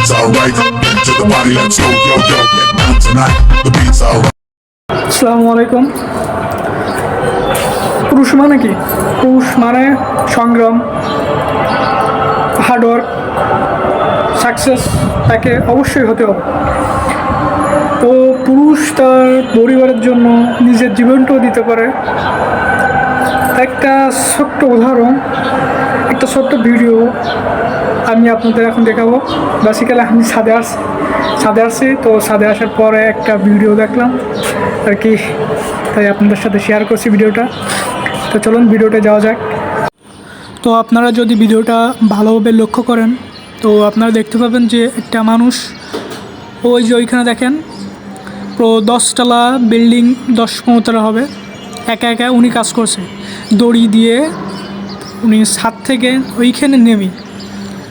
beat's alright. To the party, let's go, yo, yo. Down tonight. The beat's alright. আসসালামু আলাইকুম পুরুষ মানে কি পুরুষ মানে সংগ্রাম হার্ডওয়ার্ক সাকসেস তাকে অবশ্যই হতে হবে তো পুরুষ তার পরিবারের জন্য নিজের জীবনটাও দিতে পারে একটা ছোট্ট উদাহরণ একটা ছোট্ট ভিডিও আমি আপনাদের এখন দেখাবো। বেসিক্যালি আমি ছাদে আসছি ছাদে আসছি তো ছাদে আসার পরে একটা ভিডিও দেখলাম আর কি। তাই আপনাদের সাথে শেয়ার করছি ভিডিওটা। তো চলুন ভিডিওটা যাওয়া যাক। তো আপনারা যদি ভিডিওটা ভালোভাবে লক্ষ্য করেন, তো আপনারা দেখতে পাবেন যে একটা মানুষ, ওই যে ওইখানে দেখেন, পুরো দশতলা বিল্ডিং দশ পনেরোতলা হবে। একা একা উনি কাজ করছে। দড়ি দিয়ে উনি ছাদ থেকে ওইখানে নেমে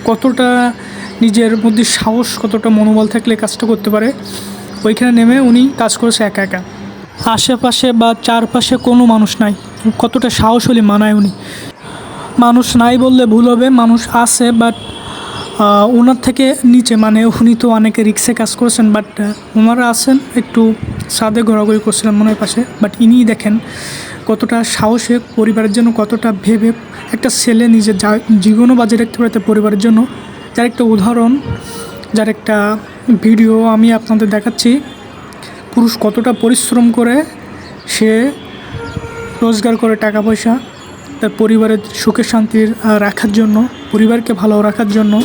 কতটা নিজের মধ্যে সাহস, কতটা মনোবল থাকলে কাজটা করতে পারে, ওইখানে নেমে উনি কাজ করেছে একা একা। আশেপাশে বা চারপাশে কোনো মানুষ নাই। কতটা সাহস হলে মানায় উনি। মানুষ নাই বললে ভুল হবে, মানুষ আছে বাট ওনার থেকে নিচে মানে উনি তো অনেকে রিক্সে কাজ করেছেন বাট ওনারা আছেন একটু সাদে ঘোরাঘুরি করছিলেন মনের পাশে বাট ইনিই দেখেন কতটা সাহসে পরিবারের জন্য, কতটা ভেবে একটা ছেলে নিজের যা- জীবনও বাজে রাখতে পারে পরিবারের জন্য। যার একটা উদাহরণ, যার একটা ভিডিও আমি আপনাদের দেখাচ্ছি। পুরুষ কতটা পরিশ্রম করে সে রোজগার করে টাকা পয়সা, তার পরিবারের সুখে শান্তির রাখার জন্য, পরিবারকে ভালো রাখার জন্য।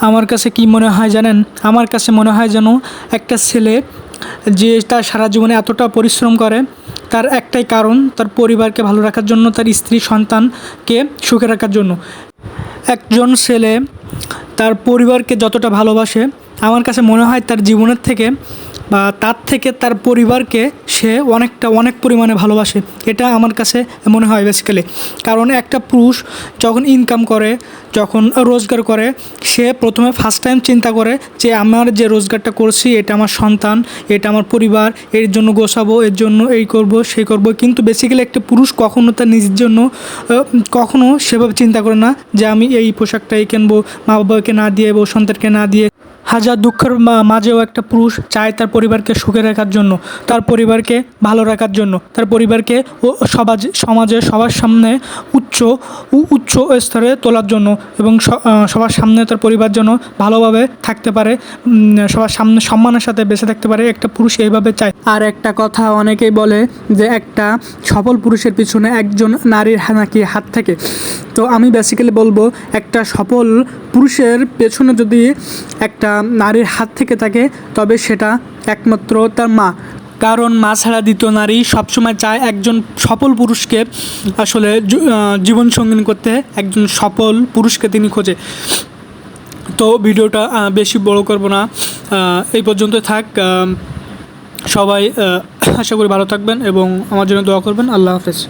আমার কাছে কি মনে হয় জানেন? আমার কাছে মনে হয় যেন একটা ছেলে যে তার সারা জীবনে এতটা পরিশ্রম করে, তার একটাই কারণ তার পরিবারকে ভালো রাখার জন্য, তার স্ত্রী সন্তানকে সুখে রাখার জন্য। একজন ছেলে তার পরিবারকে যতটা ভালোবাসে আমার কাছে মনে হয় তার জীবনের থেকে বা তার থেকে তার পরিবারকে সে অনেকটা, অনেক পরিমাণে ভালোবাসে। এটা আমার কাছে মনে হয় বেসিক্যালি কারণ একটা পুরুষ যখন ইনকাম করে, যখন রোজগার করে, সে প্রথমে ফার্স্ট টাইম চিন্তা করে যে আমার যে রোজগারটা করছি, এটা আমার সন্তান, এটা আমার পরিবার, এর জন্য গোছাবো, এর জন্য এই করব, সেই করব। কিন্তু বেসিক্যালি একটা পুরুষ কখনো তার নিজের জন্য কখনো সেভাবে চিন্তা করে না যে আমি এই পোশাকটাই কিনবো মা বাবাকে না দিয়ে বউ সন্তানকে না দিয়ে। হাজার দুঃখের মাঝেও একটা পুরুষ চায় তার পরিবারকে সুখে রাখার জন্য, তার পরিবারকে ভালো রাখার জন্য, তার পরিবারকে ও সমাজ সমাজে সবার সামনে উচ্চ উচ্চ স্তরে তোলার জন্য এবং সবার সামনে তার পরিবার যেন ভালোভাবে থাকতে পারে সবার সামনে সম্মানের সাথে বেঁচে থাকতে পারে, একটা পুরুষ এইভাবে চায়। আর একটা কথা অনেকেই বলে যে একটা সফল পুরুষের পিছনে একজন নারীর নাকি হাত থাকে। তো আমি বেসিক্যালি বলব একটা সফল পুরুষের পেছনে যদি একটা নারীর হাত থেকে থাকে তবে সেটা একমাত্র তার মা। কারণ মা ছাড়া দ্বিতীয় নারী সবসময় চায় একজন সফল পুরুষকে আসলে জী- আহ, করতে একজন সফল পুরুষকে তিনি খোঁজে। তো ভিডিওটা বেশি বড় করব না। এই পর্যন্ত থাক। সবাই আশা করি ভালো থাকবেন এবং আমার জন্য দোয়া করবেন। আল্লাহ হাফেজ।